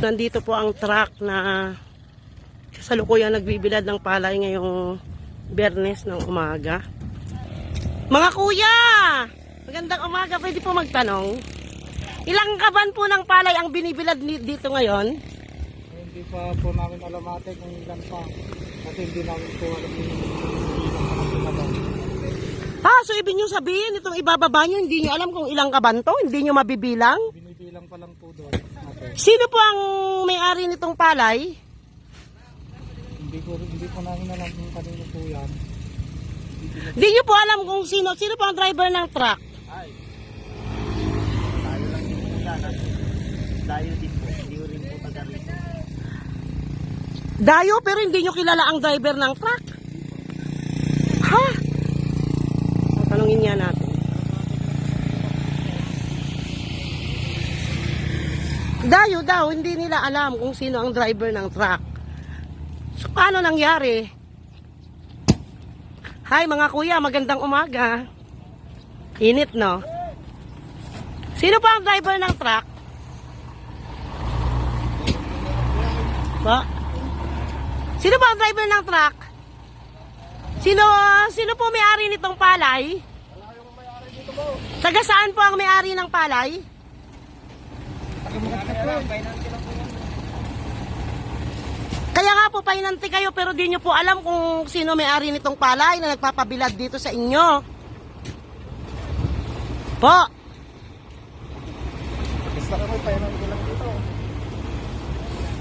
Nandito po ang truck na kasalukuyan nagbibilad ng palay ngayong bernes ng umaga. Mga kuya! Magandang umaga, pwede po magtanong. Ilang kaban po ng palay ang binibilad ni- dito ngayon? Hindi pa po namin alam ate kung ilan pa. Kasi hindi namin po alam yung Ha, so ibig nyo sabihin, itong ibababa nyo, hindi nyo alam kung ilang kaban to? Hindi nyo mabibilang? Binibilang pa lang po doon. Ate. Sino po ang may-ari nitong palay? Hindi ko hindi po namin alam kung kanino po yan. Hindi nyo po alam kung sino. Sino po ang driver ng truck? Ay. Tayo lang yung kilala. Tayo din po. Hindi ko rin po taga rito. Dayo, pero hindi nyo kilala ang driver ng truck. Dayo daw, hindi nila alam kung sino ang driver ng truck. So, paano nangyari? Hi mga kuya, magandang umaga. Init, no? Sino pa ang driver ng truck? Ba? Sino ba ang driver ng truck? Sino sino po may-ari nitong palay? Taga saan po ang may-ari ng palay? Kaya nga po painanti kayo pero di nyo po alam kung sino may-ari nitong palay na nagpapabilad dito sa inyo. Po,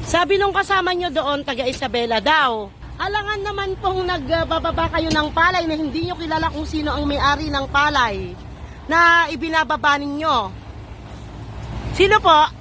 sabi nung kasama nyo doon, taga Isabela daw. Alangan naman pong nagbababa kayo ng palay na hindi nyo kilala kung sino ang may-ari ng palay na ibinababa ninyo. Sino po?